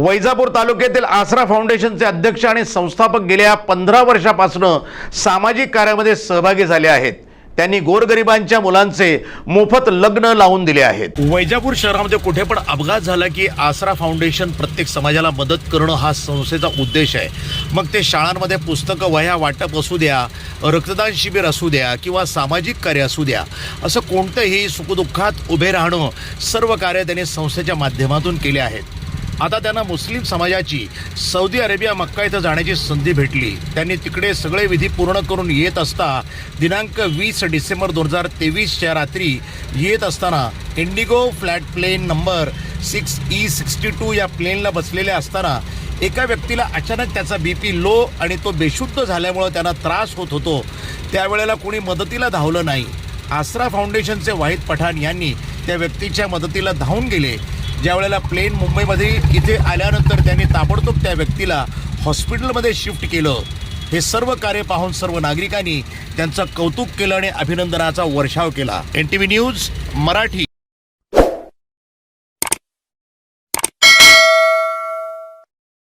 वैजापूर तालुक्यातील आसरा फाउंडेशनचे अध्यक्ष आणि संस्थापक गेल्या पंधरा वर्षापासून सामाजिक कार्यामध्ये सहभागी झाले आहेत. त्यांनी गोरगरिबांच्या मुलांचे मोफत लग्न लावून दिले आहेत. वैजापूर शहरामध्ये कुठे पण अपघात झाला की आसरा फाउंडेशन प्रत्येक समाजाला मदत करणं हा संस्थेचा उद्देश आहे. मग ते शाळांमध्ये पुस्तकं वह्या वाटप असू द्या रक्तदान शिबिर असू द्या किंवा सामाजिक कार्य असू द्या असं कोणतंही सुखदुःखात उभे राहणं सर्व कार्य त्यांनी संस्थेच्या माध्यमातून केले आहेत. आता त्यांना मुस्लिम समाजाची सौदी अरेबिया मक्का इथं जाण्याची संधी भेटली. त्यांनी तिकडे सगळे विधी पूर्ण करून येत असता दिनांक वीस डिसेंबर दोन हजार तेवीसच्या रात्री येत असताना IndiGo flight plane number six E sixty two या प्लेनला बसलेल्या असताना एका व्यक्तीला अचानक त्याचा बी पी लो आणि तो बेशुद्ध झाल्यामुळं त्यांना त्रास होत होतो. त्यावेळेला कोणी मदतीला धावलं नाही. आसरा फाउंडेशनचे वाहिद पठाण यांनी त्या व्यक्तीच्या मदतीला धावून गेले. ज्या वेळेला प्लेन मुंबईमध्ये इथे आल्यानंतर त्यांनी ताबडतोब त्या व्यक्तीला हॉस्पिटलमध्ये शिफ्ट केलं. हे सर्व कार्य पाहून सर्व नागरिकांनी त्यांचं कौतुक केलं आणि अभिनंदनाचा वर्षाव केला. N T V news Marathi.